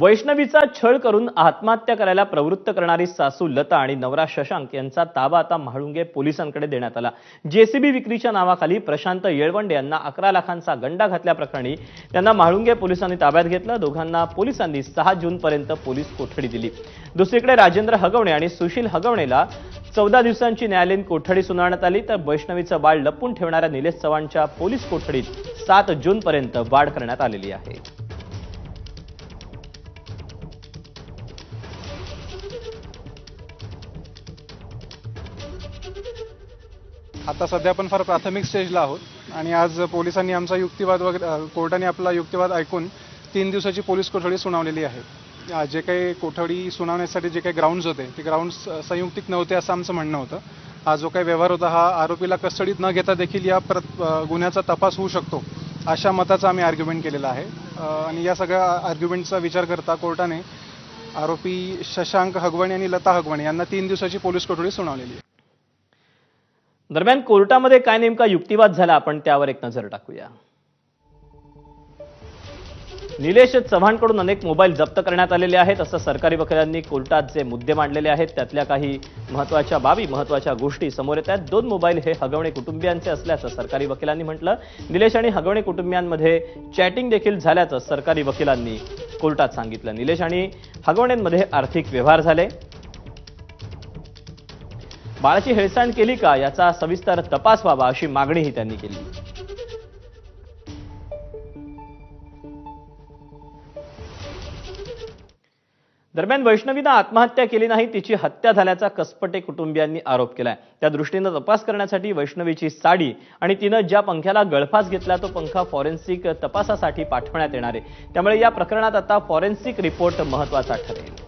वैष्णवीचा छळ करून आत्महत्या करायला प्रवृत्त करणारी सासू लता आणि नवरा शशांक यांचा ताबा आता म्हाळुंगे पोलिसांकडे देण्यात आला. जेसीबी विक्रीच्या नावाखाली प्रशांत येळवंडे यांना अकरा लाखांचा गंडा घातल्याप्रकरणी त्यांना म्हाळुंगे पोलिसांनी ताब्यात घेतलं. दोघांना पोलिसांनी सहा जूनपर्यंत पोलीस कोठडी दिली. दुसरीकडे राजेंद्र हगवणे आणि सुशील हगवणेला चौदा दिवसांची न्यायालयीन कोठडी सुनावण्यात आली तर वैष्णवीचं बाळ लपून ठेवणाऱ्या निलेश चव्हाणच्या पोलीस कोठडीत सात जूनपर्यंत वाढ करण्यात आलेली आहे. आता सध्या आपण फार प्राथमिक स्टेजला आहोत. आणि आज पोलिसांनी आमचा युक्तिवाद वगैरे कोर्टाने आपला युक्तिवाद ऐकून तीन दिवसाची पोलीस कोठडी सुनावलेली आहे. जे काही कोठडी सुनावण्यासाठी जे काही ग्राउंड्स होते ते ग्राउंड्स संयुक्तिक नव्हते असं आमचं म्हणणं होतं. हा जो काही व्यवहार होता हा आरोपीला कस्टडीत न घेता देखील या प्रत गुन्ह्याचा तपास होऊ शकतो अशा मताचा आम्ही आर्ग्युमेंट केलेला आहे. आणि या सगळ्या आर्ग्युमेंटचा विचार करता कोर्टाने आरोपी शशांक हगवणे आणि लता हगवणे यांना तीन दिवसाची पोलीस कोठडी सुनावलेली आहे. दरम्यान कोर्टामध्ये काय नेमका युक्तिवाद झाला आपण त्यावर एक नजर टाकूया. निलेश चव्हाणकडून अनेक मोबाईल जप्त करण्यात आलेले आहेत. असं सरकारी वकिलांनी कोर्टात जे मुद्दे मांडलेले आहेत त्यातल्या काही महत्त्वाच्या बाबी महत्त्वाच्या गोष्टी समोर येत आहेत. दोन मोबाईल हे हगवणे कुटुंबियांचे असल्याचं सरकारी वकिलांनी म्हटलं. निलेश आणि हगवणे कुटुंबियांमध्ये चॅटिंग देखील झाल्याचं सरकारी वकिलांनी कोर्टात सांगितलं. निलेश आणि हगवणेंमध्ये आर्थिक व्यवहार झाले. बाळाची हेळसांड केली का याचा सविस्तर तपास व्हावा अशी मागणीही त्यांनी केली. दरम्यान वैष्णवीनं आत्महत्या केली नाही तिची हत्या झाल्याचा कसपटे कुटुंबियांनी आरोप केलाय. त्या दृष्टीनं तपास करण्यासाठी वैष्णवीची साडी आणि तिनं ज्या पंख्याला गळफास घेतला तो पंखा फॉरेन्सिक तपासासाठी पाठवण्यात येणार आहे. त्यामुळे या प्रकरणात आता फॉरेन्सिक रिपोर्ट महत्त्वाचा ठरेल.